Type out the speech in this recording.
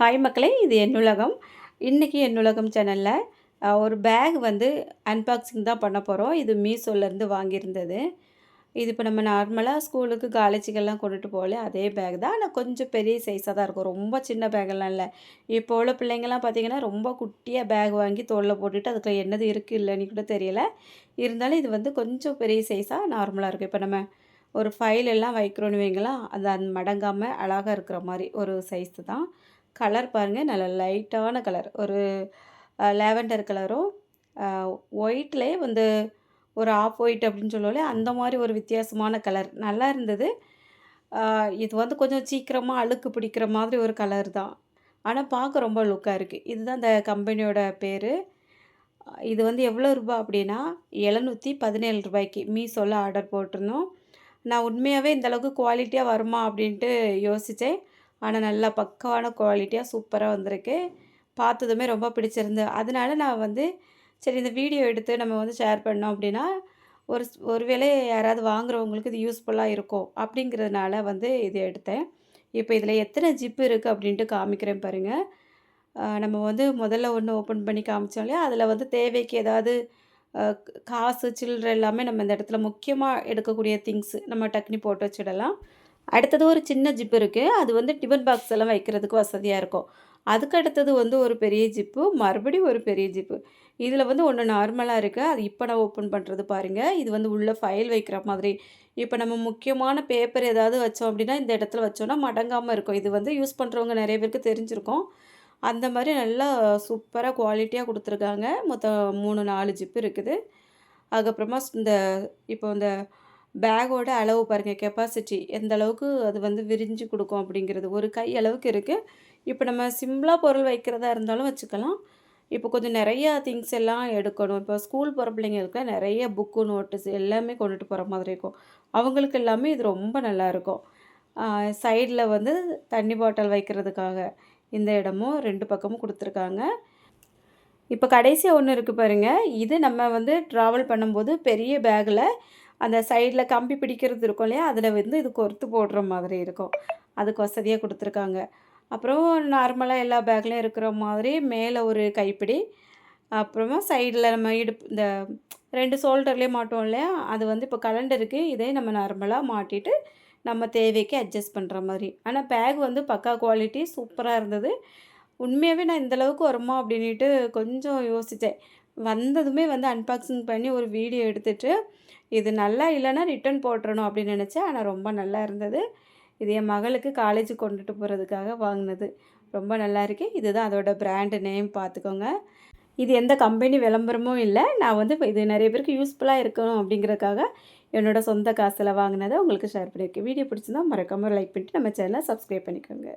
Hi மக்களே இது என்னுலகம் இன்றைக்கி என்னுலகம் சேனலில் ஒரு பேக் வந்து அன்பாக்சிங் தான் பண்ண போகிறோம் இது மீஷோலேருந்து வாங்கியிருந்தது. இது இப்போ நம்ம நார்மலாக ஸ்கூலுக்கு காலேஜுக்கெல்லாம் கொண்டுட்டு போகல. அதே பேக் தான். ஆனால் கொஞ்சம் பெரிய சைஸாக தான் இருக்கும். ரொம்ப சின்ன பேக்கெல்லாம் இல்லை. இப்போ உள்ள பிள்ளைங்கள்லாம் பார்த்திங்கன்னா ரொம்ப குட்டியாக பேக் வாங்கி தோளில் போட்டுட்டு அதுக்கு என்னது இருக்குது இல்லைன்னு கூட தெரியல. இருந்தாலும் இது வந்து கொஞ்சம் பெரிய சைஸாக நார்மலாக இருக்கும் இப்போ நம்ம ஒரு ஃபைல் எல்லாம் வைக்கிறோன்னு வைங்களா அது அந் மடங்காமல் அழகாக இருக்கிற மாதிரி ஒரு சைஸ் தான். கலர் பாருங்கள் நல்ல லைட்டான கலர். ஒரு லேவெண்டர் கலரும் ஒயிட்லேயே வந்து ஒரு ஆஃப் ஒயிட் அப்படின்னு சொல்லுவோம்ல அந்த மாதிரி ஒரு வித்தியாசமான கலர். நல்லா இருந்தது. இது வந்து கொஞ்சம் சீக்கிரமாக அழுக்கு பிடிக்கிற மாதிரி ஒரு கலர் தான். ஆனால் பார்க்க ரொம்ப லுக்காக இருக்குது இதுதான் இந்த கம்பெனியோட பேர். இது வந்து எவ்வளோ ரூபா அப்படின்னா எழுநூற்றி பதினேழு ரூபாய்க்கு. மீசோவில் ஆர்டர் போட்டிருந்தோம். நான் உண்மையாகவே இந்தளவுக்கு குவாலிட்டியாக வருமா அப்படின்ட்டு யோசித்தேன் ஆனால் நல்லா பக்காவான குவாலிட்டியாக சூப்பராக வந்திருக்கு. பார்த்ததுமே ரொம்ப பிடிச்சிருந்து. அதனால நான் வந்து சரி இந்த வீடியோ எடுத்து நம்ம வந்து ஷேர் பண்ணோம் அப்படின்னா ஒரு ஒருவேளை யாராவது வாங்குறவங்களுக்கு இது யூஸ்ஃபுல்லாக இருக்கும். அப்படிங்கிறதுனால வந்து இது எடுத்தேன். இப்போ இதில் எத்தனை ஜிப்பு இருக்குது அப்படின்ட்டு காமிக்கிறேன் பாருங்கள் நம்ம வந்து முதல்ல ஒன்று ஓப்பன் பண்ணி காமிச்சோம் இல்லையா? அதில் வந்து தேவைக்கு ஏதாவது காசு சில்லற எல்லாமே நம்ம இந்த இடத்துல முக்கியமாக எடுக்கக்கூடிய திங்ஸ் நம்ம டக்குனி போட்டு வச்சிடலாம். அடுத்தது ஒரு சின்ன ஜிப்பு இருக்குது அது வந்து டிஃபன் பாக்ஸ் எல்லாம் வைக்கிறதுக்கு வசதியாக இருக்கும். அதுக்கு அடுத்தது வந்து ஒரு பெரிய ஜிப்பு மறுபடியும் ஒரு பெரிய ஜிப்பு இதில் வந்து ஒன்று நார்மலாக இருக்குது அது இப்போ நான் ஓப்பன் பண்ணுறது பாருங்கள் இது வந்து உள்ளே ஃபைல் வைக்கிற மாதிரி. இப்போ நம்ம முக்கியமான பேப்பர் ஏதாவது வச்சோம் அப்படின்னா இந்த இடத்துல வச்சோன்னா மடங்காமல் இருக்கும். இது வந்து யூஸ் பண்ணுறவங்க நிறைய பேருக்கு தெரிஞ்சிருக்கும். அந்த மாதிரி நல்லா சூப்பராக குவாலிட்டியாக கொடுத்துருக்காங்க. மொத்தம் மூணு நாலு ஜிப்பு இருக்குது. அதுக்கப்புறமா இந்த இப்போ இந்த பேக்கோட அளவு பாருங்கள் கெப்பாசிட்டி எந்த அளவுக்கு அது வந்து விரிஞ்சு கொடுக்கும் அப்படிங்கிறது. ஒரு கை அளவுக்கு இருக்குது இப்போ நம்ம சிம்பிளாக பொருள் வைக்கிறதா இருந்தாலும் வச்சுக்கலாம். இப்போ கொஞ்சம் நிறையா திங்ஸ் எல்லாம் எடுக்கணும். இப்போ ஸ்கூல் போகிற பிள்ளைங்களுக்கு நிறைய புக்கு நோட்டீஸ் எல்லாமே கொண்டுட்டு போகிற மாதிரி இருக்கும். அவங்களுக்கு எல்லாமே இது ரொம்ப நல்லாயிருக்கும் சைடில் வந்து தண்ணி பாட்டில் வைக்கிறதுக்காக இந்த இடமும் ரெண்டு பக்கமும் கொடுத்துருக்காங்க. இப்போ கடைசியாக ஒன்று இருக்குது பாருங்கள் இது நம்ம வந்து ட்ராவல் பண்ணும்போது பெரிய பேக்கில் அந்த சைடில் கம்பி பிடிக்கிறது இருக்கும் இல்லையா? அதில் வந்து இது கொறுத்து போடுற மாதிரி இருக்கும். அதுக்கு வசதியாக கொடுத்துருக்காங்க. அப்புறம் நார்மலாக எல்லா பேக்லேயும் இருக்கிற மாதிரி மேலே ஒரு கைப்பிடி அப்புறமா சைடில் நம்ம இடுப்பு இந்த ரெண்டு ஷோல்டர்லேயே மாட்டோம் இல்லையா? அது வந்து இப்போ கலண்டருக்கு இதே நம்ம நார்மலாக மாட்டிட்டு நம்ம தேவைக்கு அட்ஜஸ்ட் பண்ணுற மாதிரி. ஆனால் பேக் வந்து பக்கா குவாலிட்டி சூப்பராக இருந்தது. உண்மையாகவே நான் இந்தளவுக்கு வருமா அப்படின்ட்டு கொஞ்சம் யோசித்தேன் வந்ததுமே வந்து அன்பாக்சிங் பண்ணி ஒரு வீடியோ எடுத்துகிட்டு இது நல்லா இல்லைன்னா ரிட்டன் போட்டுறணும் அப்படின்னு நினச்சேன். ஆனால் ரொம்ப நல்லா இருந்தது. இது என் மகளுக்கு காலேஜ் கொண்டுட்டு போகிறதுக்காக வாங்கினது. ரொம்ப நல்லா இருக்கு. இதுதான் அதோட பிராண்டு நேம் பார்த்துக்கோங்க இது எந்த கம்பெனி விளம்பரமும் இல்லை. நான் வந்து இது நிறைய பேருக்கு யூஸ்ஃபுல்லாக இருக்கணும் அப்படிங்கிறதுக்காக என்னோடய சொந்த காசில் வாங்கினதை உங்களுக்கு ஷேர் பண்ணியிருக்கேன். வீடியோ பிடிச்சிருந்தா மறக்காமல் லைக் பண்ணிட்டு நம்ம சேனலை சப்ஸ்கிரைப் பண்ணிக்கோங்க.